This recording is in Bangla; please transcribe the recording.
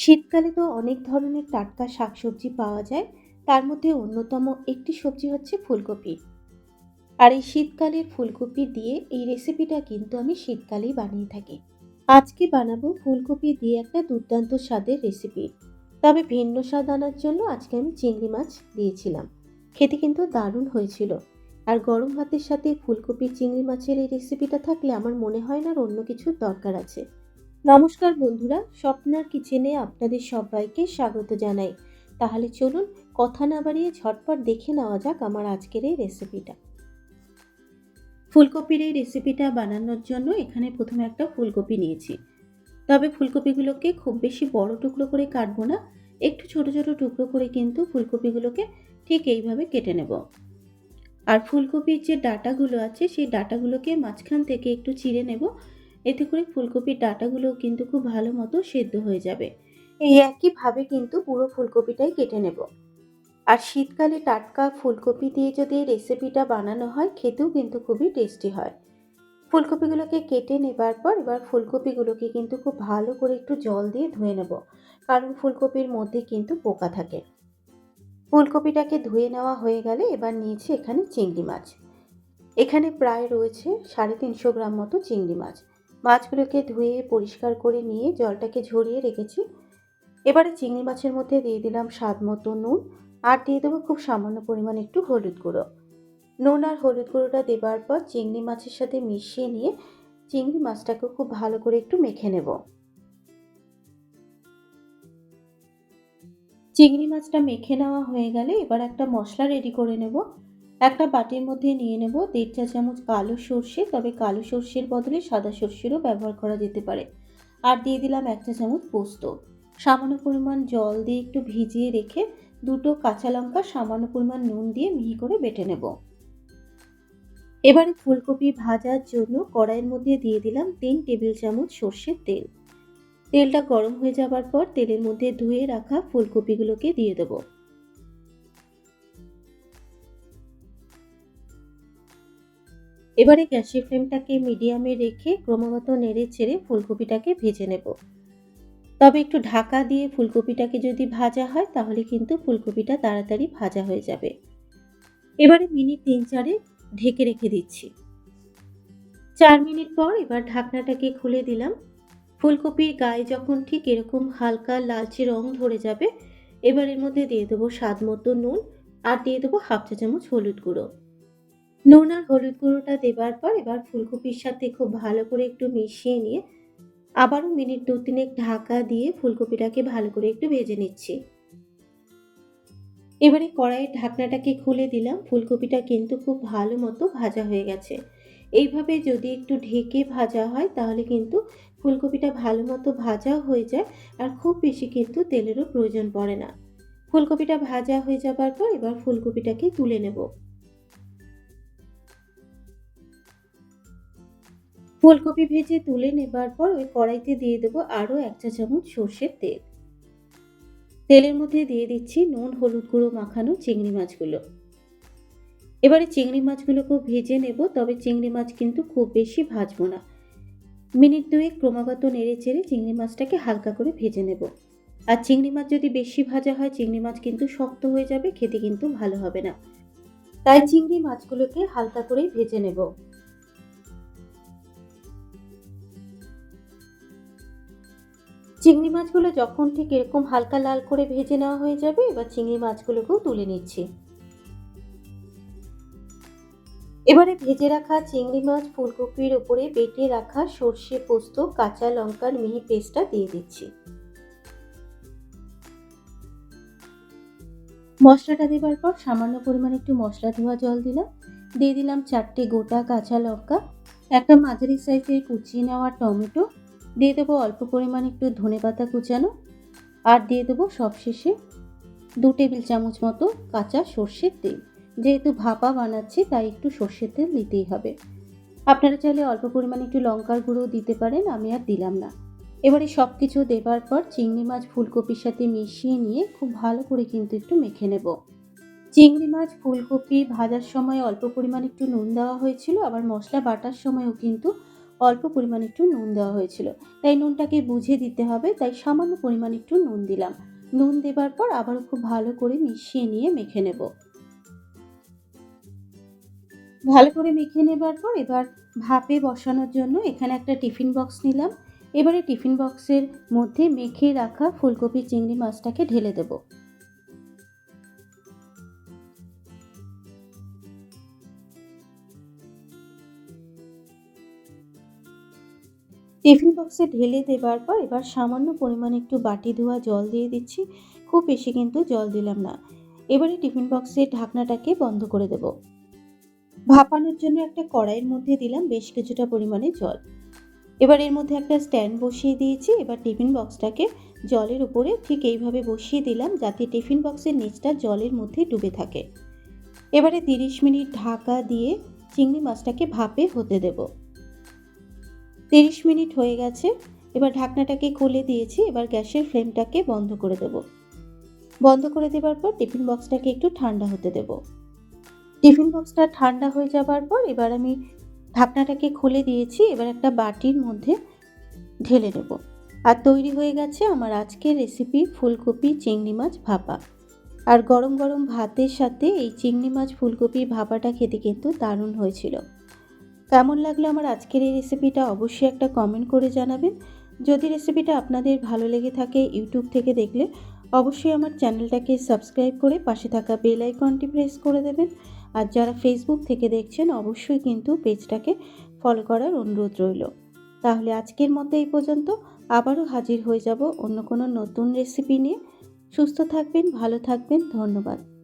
শীতকালে তো অনেক ধরনের টাটকা শাকসবজি পাওয়া যায়। তার মধ্যে অন্যতম একটি সবজি হচ্ছে ফুলকপি। আর এই শীতকালের ফুলকপি দিয়ে এই রেসিপিটা কিন্তু আমি শীতকালেই বানিয়ে থাকি। আজকে বানাবো ফুলকপি দিয়ে একটা দুর্দান্ত স্বাদের রেসিপি তবে ভিন্ন স্বাদ আনার জন্য আজকে আমি চিংড়ি মাছ দিয়েছিলাম। খেতে কিন্তু দারুণ হয়েছিল। আর গরম ভাতের সাথে ফুলকপি চিংড়ি মাছের এই রেসিপিটা থাকলে আমার মনে হয় না আর অন্য কিছুর দরকার আছে। নমস্কার বন্ধুরা, স্বপ্নার কিচেনে আপনাদের সবাইকে স্বাগত জানাই। তাহলে চলুন কথা না বাড়িয়ে ঝটপট দেখে নেওয়া যাক আমার আজকের এই রেসিপিটা। ফুলকপির এই রেসিপিটা বানানোর জন্য এখানে প্রথমে একটা ফুলকপি নিয়েছি। তবে ফুলকপিগুলোকে খুব বেশি বড় টুকরো করে কাটবো না, একটু ছোট ছোট টুকরো করে কিন্তু ফুলকপিগুলোকে ঠিক এইভাবে কেটে নেব। আর ফুলকপির যে ডাটাগুলো আছে, সেই ডাটাগুলোকে মাঝখান থেকে একটু চিড়ে নেব এতে করে ফুলকপির ডাঁটাগুলোও কিন্তু খুব ভালো মতো সেদ্ধ হয়ে যাবে। এই একইভাবে কিন্তু পুরো ফুলকপিটাই কেটে নেব। আর শীতকালে টাটকা ফুলকপি দিয়ে যদি রেসিপিটা বানানো হয়, খেতেও কিন্তু খুবই টেস্টি হয়। ফুলকপিগুলোকে কেটে নেবার পর এবার ফুলকপিগুলোকে কিন্তু খুব ভালো করে একটু জল দিয়ে ধুয়ে নেব, কারণ ফুলকপির মধ্যে কিন্তু পোকা থাকে। ফুলকপিটাকে ধুয়ে নেওয়া হয়ে গেলে এবার নিয়েছি এখানে চিংড়ি মাছ। এখানে প্রায় রয়েছে সাড়ে তিনশো গ্রাম মতো চিংড়ি মাছ। মাছগুলোকে ধুয়ে পরিষ্কার করে নিয়ে জলটাকে ঝরিয়ে রেখেছি। এবারে চিংড়ি মাছের মধ্যে দিয়ে দিলাম স্বাদ মতো নুন আর দিয়ে দেবো খুব সামান্য পরিমাণ একটু হলুদ গুঁড়ো। নুন আর হলুদ গুঁড়োটা দেবার পর চিংড়ি মাছের সাথে মিশিয়ে নিয়ে চিংড়ি মাছটাকে খুব ভালো করে একটু মেখে নেব। চিংড়ি মাছটা মেখে নেওয়া হয়ে গেলে এবার একটা মশলা রেডি করে নেব। একটা বাটির মধ্যে নিয়ে নেব দেড় চা চামচ কালো সর্ষে, তবে কালো সর্ষের বদলে সাদা সর্ষেরও ব্যবহার করা যেতে পারে। আর দিয়ে দিলাম এক চা চামচ পোস্ত। সামান্য পরিমাণ জল দিয়ে একটু ভিজিয়ে রেখে দুটো কাঁচা লঙ্কা, সামান্য পরিমাণ নুন দিয়ে মিহি করে বেটে নেব। এবারে ফুলকপি ভাজার জন্য কড়াইয়ের মধ্যে দিয়ে দিলাম তিন টেবিল চামচ সর্ষের তেল। তেলটা গরম হয়ে যাবার পর তেলের মধ্যে ধুয়ে রাখা ফুলকপিগুলোকে দিয়ে দেবো। এবারে গ্যাসের ফ্লেমটাকে মিডিয়ামে রেখে ক্রমাগত নেড়ে ছেড়ে ফুলকপিটাকে ভেজে নেব। তবে একটু ঢাকা দিয়ে ফুলকপিটাকে যদি ভাজা হয়, তাহলে কিন্তু ফুলকপিটা তাড়াতাড়ি ভাজা হয়ে যাবে। এবারে মিনিট তিন চারে ঢেকে রেখে দিচ্ছি। চার মিনিট পর এবার ঢাকনাটাকে খুলে দিলাম। ফুলকপির গায়ে যখন ঠিক এরকম হালকা লালচে রং ধরে যাবে এবার এর মধ্যে দিয়ে দেবো স্বাদ মতো নুন আর দিয়ে দেবো হাফ চা চামচ হলুদ গুঁড়ো। নুন আর হলুদ গুঁড়োটা দেবার পর এবার ফুলকপির সাথে খুব ভালো করে একটু মিশিয়ে নিয়ে আবারও মিনিট দু তিনেক ঢাকা দিয়ে ফুলকপিটাকে ভালো করে একটু ভেজে নিচ্ছি। এবারে কড়াইয়ের ঢাকনাটাকে খুলে দিলাম। ফুলকপিটা কিন্তু খুব ভালো মতো ভাজা হয়ে গেছে। এইভাবে যদি একটু ঢেকে ভাজা হয় তাহলে কিন্তু ফুলকপিটা ভালো মতো ভাজাও হয়ে যায় আর খুব বেশি কিন্তু তেলেরও প্রয়োজন পড়ে না। ফুলকপিটা ভাজা হয়ে যাবার পর এবার ফুলকপিটাকে তুলে নেব। ফুলকপি ভেজে তুলে নেবার পর ওই কড়াইতে দিয়ে দেবো আরও এক চা চামচ সর্ষের তেল। তেলের মধ্যে দিয়ে দিচ্ছি নুন, হলুদ গুঁড়ো, মাখানো চিংড়ি মাছগুলো। এবারে চিংড়ি মাছগুলোকেও ভেজে নেব, তবে চিংড়ি মাছ কিন্তু খুব বেশি ভাজবো না। মিনিট দুয়েক ক্রমাগত নেড়ে চেড়ে চিংড়ি মাছটাকে হালকা করে ভেজে নেব। আর চিংড়ি মাছ যদি বেশি ভাজা হয়, চিংড়ি মাছ কিন্তু শক্ত হয়ে যাবে, খেতে কিন্তু ভালো হবে না। তাই চিংড়ি মাছগুলোকে হালকা করেই ভেজে নেব। চিংড়ি মাছগুলো যখন ঠিক এরকম হালকা লাল করে ভেজে নেওয়া হয়ে যাবে, এবার চিংড়ি মাছগুলোকেও তুলে নিচ্ছি। এবারে ভেজে রাখা চিংড়ি মাছ ফুলকপির উপরে বেটে রাখা সর্ষে পোস্ত, কাঁচা লঙ্কার মিহি পেস্টটা দিয়ে দিচ্ছি। মশলাটা দেবার পর সামান্য পরিমাণে একটু মশলা ধোয়া জল দিলাম। দিয়ে দিলাম চারটে গোটা কাঁচা লঙ্কা, একটা মাঝারি সাইজের কুচিয়ে নেওয়া টমেটো দিয়ে দেবো অল্প পরিমাণ একটু ধনে পাতা কুচানো আর দিয়ে দেবো সবশেষে দু টেবিল চামচ মতো কাঁচা সর্ষের তেল। যেহেতু ভাপা বানাচ্ছি, তাই একটু সর্ষের তেল দিতেই হবে। আপনারা চাইলে অল্প পরিমাণে একটু লঙ্কার গুঁড়ো দিতে পারেন, আমি আর দিলাম না। এবারে সব কিছু দেবার পর চিংড়ি মাছ ফুলকপির সাথে মিশিয়ে নিয়ে খুব ভালো করে কিন্তু একটু মেখে নেব। চিংড়ি মাছ ফুলকপি ভাজার সময় অল্প পরিমাণে একটু নুন দেওয়া হয়েছিল, আবার মশলা বাটার সময়ও কিন্তু অল্প পরিমাণ একটু নুন দেওয়া হয়েছিল। তাই নুনটাকে বুঝে দিতে হবে, তাই সামান্য পরিমাণ একটু নুন দিলাম। নুন দেবার পর আবারও খুব ভালো করে মিশিয়ে নিয়ে মেখে নেব। ভালো করে মেখে নেবার পর এবার ভাপে বসানোর জন্য এখানে একটা টিফিন বক্স নিলাম। এবারে টিফিন বক্সের মধ্যে মেখে রাখা ফুলকপি চিংড়ি মাছটাকে ঢেলে দেব। টিফিন বক্সে ঢেলে দেবার পর এবার সামান্য পরিমাণে একটু বাটি ধোয়া জল দিয়ে দিচ্ছি। খুব বেশি কিন্তু জল দিলাম না। এবারে টিফিন বক্সের ঢাকনাটাকে বন্ধ করে দেব। ভাপানোর জন্য একটা কড়াইয়ের মধ্যে দিলাম বেশ কিছুটা পরিমাণে জল। এবার এর মধ্যে একটা স্ট্যান্ড বসিয়ে দিয়েছি। এবার টিফিন বক্সটাকে জলের উপরে ঠিক এইভাবে বসিয়ে দিলাম যাতে টিফিন বক্সের নিচটা জলের মধ্যে ডুবে থাকে। এবারে তিরিশ মিনিট ঢাকা দিয়ে চিংড়ি মাছটাকে ভাপে হতে দেব। তিরিশ মিনিট হয়ে গেছে। এবার ঢাকনাটাকে খুলে দিয়েছি, এবার গ্যাসের ফ্লেমটাকে বন্ধ করে দেব। বন্ধ করে দেবার পর টিফিন বক্সটাকে একটু ঠান্ডা হতে দেব। টিফিন বক্সটা ঠান্ডা হয়ে যাবার পর এবার আমি ঢাকনাটাকে খুলে দিয়েছি, এবার একটা বাটির মধ্যে ঢেলে নেব। আর তৈরি হয়ে গেছে আমার আজকের রেসিপি ফুলকপি চিংড়ি মাছ ভাপা। আর গরম গরম ভাতের সাথে এই চিংড়ি মাছ ফুলকপি ভাপাটা খেতে কিন্তু দারুণ হয়েছিল। কেমন লাগল আমার আজকের এই রেসিপিটা অবশ্যই একটা কমেন্ট করে জানাবেন। যদি রেসিপিটা আপনাদের ভালো লেগে থাকে ইউটিউব থেকে দেখলে, অবশ্যই আমার চ্যানেলটাকে সাবস্ক্রাইব করে পাশে থাকা বেল আইকনটি প্রেস করে দেবেন। আর যারা ফেসবুক থেকে দেখছেন, অবশ্যই কিন্তু পেজটাকে ফলো করার অনুরোধ রইল। তাহলে আজকের মতো এই পর্যন্ত। আবারও হাজির হয়ে যাব অন্য কোনো নতুন রেসিপি নিয়ে। সুস্থ থাকবেন, ভালো থাকবেন, ধন্যবাদ।